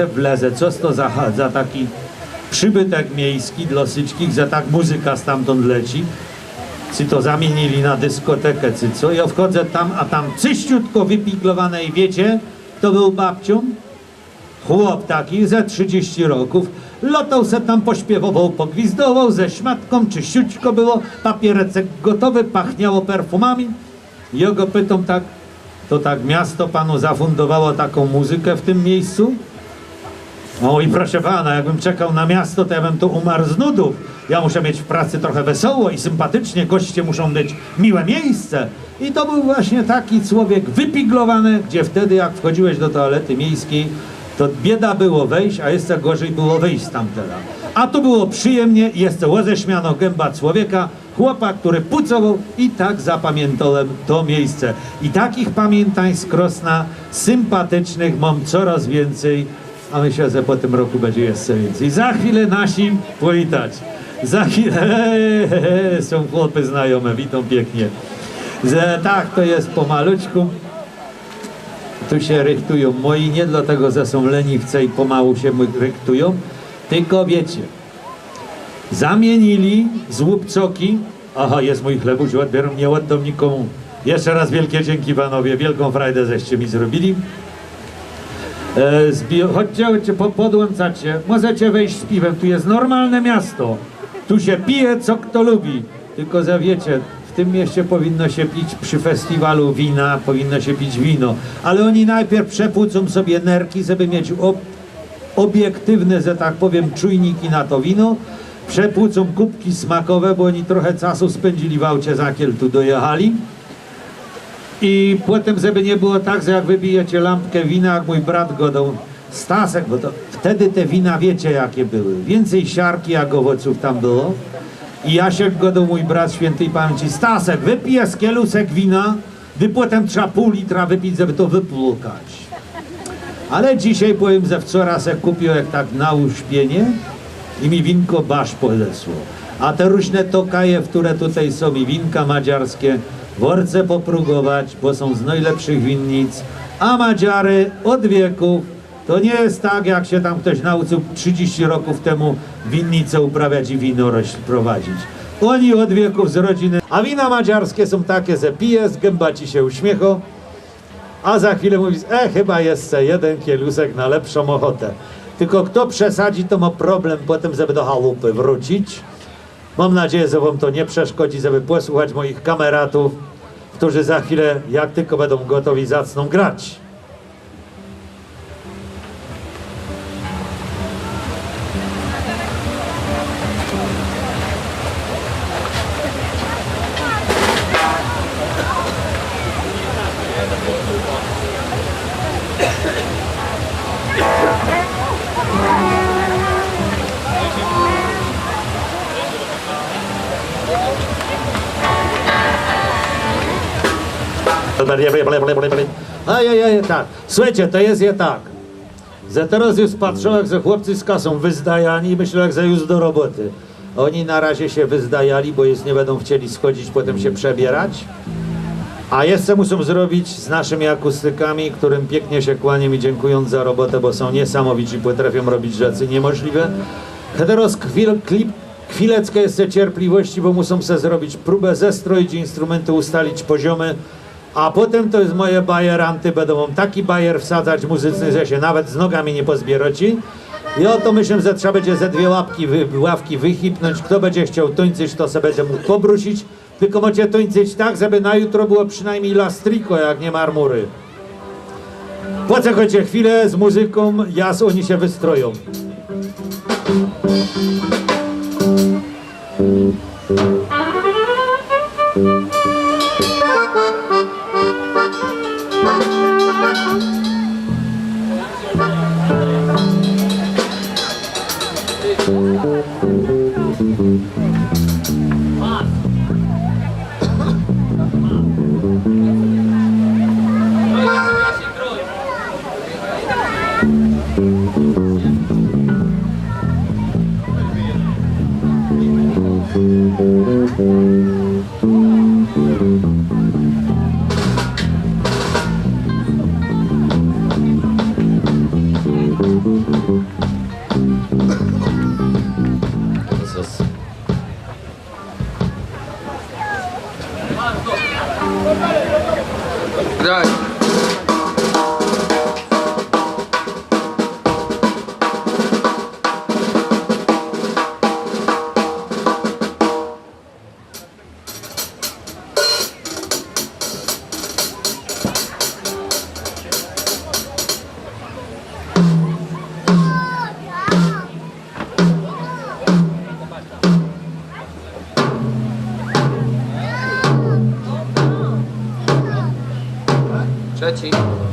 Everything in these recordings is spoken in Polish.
wlezę, co to za, za taki przybytek miejski dla syćkich, że tak muzyka stamtąd leci. Czy to zamienili na dyskotekę, czy co? Ja wchodzę tam, a tam czyściutko wypiglowane i wiecie, to był babcią? Chłop taki ze 30 roków, lotał se tam pośpiewował, pogwizdował, ze śmatką, czyściutko było, papiereczek gotowy, pachniało perfumami. Ja go pytam tak, to tak miasto panu zafundowało taką muzykę w tym miejscu? O i proszę pana, jakbym czekał na miasto, to ja bym tu umarł z nudów. Ja muszę mieć w pracy trochę wesoło i sympatycznie, goście muszą mieć miłe miejsce. I to był właśnie taki człowiek wypiglowany, gdzie wtedy jak wchodziłeś do toalety miejskiej, to bieda było wejść, a jeszcze gorzej było wyjść stamtąd. A tu było przyjemnie, jeszcze roześmiano gęba człowieka, chłopa, który pucował i tak zapamiętałem to miejsce. I takich pamiętań z Krosna sympatycznych mam coraz więcej, a myślę, że po tym roku będzie jeszcze więcej. Za chwilę nasi powitać. Za chwilę są chłopy znajome, witam pięknie. Że tak to jest pomaluczku. Tu się rychtują moi, nie dlatego, że są leniwce i pomału się rychtują, tylko wiecie, zamienili z łupcoki, aha, jest mój chlebuś, nie oddam nikomu. Jeszcze raz wielkie dzięki panowie, wielką frajdę żeście mi zrobili. E, chodźcie, chodźcie, po, podłączacie, możecie wejść z piwem, tu jest normalne miasto, tu się pije, co kto lubi, tylko że wiecie, w tym mieście powinno się pić przy festiwalu wina, powinno się pić wino, ale oni najpierw przepłucą sobie nerki, żeby mieć ob- obiektywne, że tak powiem, czujniki na to wino, przepłucą kubki smakowe, bo oni trochę czasu spędzili w aucie, zakiel tu dojechali, i potem, żeby nie było tak, że jak wybijecie lampkę wina, jak mój brat godał Stasek, bo to wtedy te wina wiecie jakie były. Więcej siarki jak owoców tam było. I Jasiek godał mój brat świętej pamięci. Stasek, wypije z kielusek wina, gdy potem trzeba pół litra wypić, żeby to wyplukać. Ale dzisiaj powiem, że wczoraj se kupił jak tak na uśpienie i mi winko basz podesło. A te różne tokaje, które tutaj są i winka madziarskie, worce popróbować, bo są z najlepszych winnic, a Madziary od wieków to nie jest tak, jak się tam ktoś nauczył 30 roków temu winnicę uprawiać i wino roś- prowadzić. Oni od wieków z rodziny, a wina madziarskie są takie, że pije, z gęba ci się uśmiecho, a za chwilę mówi, e, chyba jeszcze jeden kielusek na lepszą ochotę. Tylko kto przesadzi, to ma problem potem, żeby do chałupy wrócić. Mam nadzieję, że wam to nie przeszkodzi, żeby posłuchać moich kameratów, którzy za chwilę, jak tylko będą gotowi, zacną grać. Ajajaj, tak. Słuchajcie, to jest je tak. Że teraz już patrzą, jak ze chłopcy z kasą wyzdajani i myślą, jak za już do roboty. Oni na razie się wyzdajali, bo już nie będą chcieli schodzić, potem się przebierać. A jeszcze muszą zrobić z naszymi akustykami, którym pięknie się kłaniam i dziękując za robotę, bo są niesamowici, potrafią robić rzeczy niemożliwe. Teraz chwil, klip, chwileczkę jeszcze cierpliwości, bo muszą sobie zrobić próbę, zestroić instrumenty, ustalić poziomy, a potem to jest moje bajeranty, będą wam taki bajer wsadzać muzyczny, że się nawet z nogami nie pozbieraci. I o to myślę, że trzeba będzie ze dwie łapki, wy, ławki wychipnąć. Kto będzie chciał tuńcyć, to sobie będzie mógł pobrusić. Tylko macie tuńcyć tak, żeby na jutro było przynajmniej lastriko, jak nie marmury. Płacę choć chwilę z muzyką, jas oni się wystroją. 热情。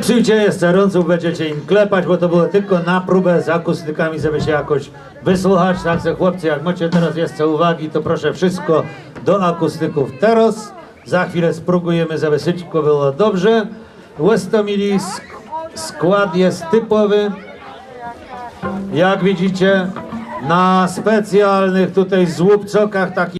przyjdzie jeszcze ronców, będziecie im klepać, bo to było tylko na próbę z akustykami, żeby się jakoś wysłuchać. Także chłopcy, jak macie teraz jeszcze uwagi, to proszę wszystko do akustyków teraz. Za chwilę spróbujemy, żeby wszystko było dobrze. Westomili skład jest typowy. Jak widzicie, na specjalnych tutaj złupcokach takich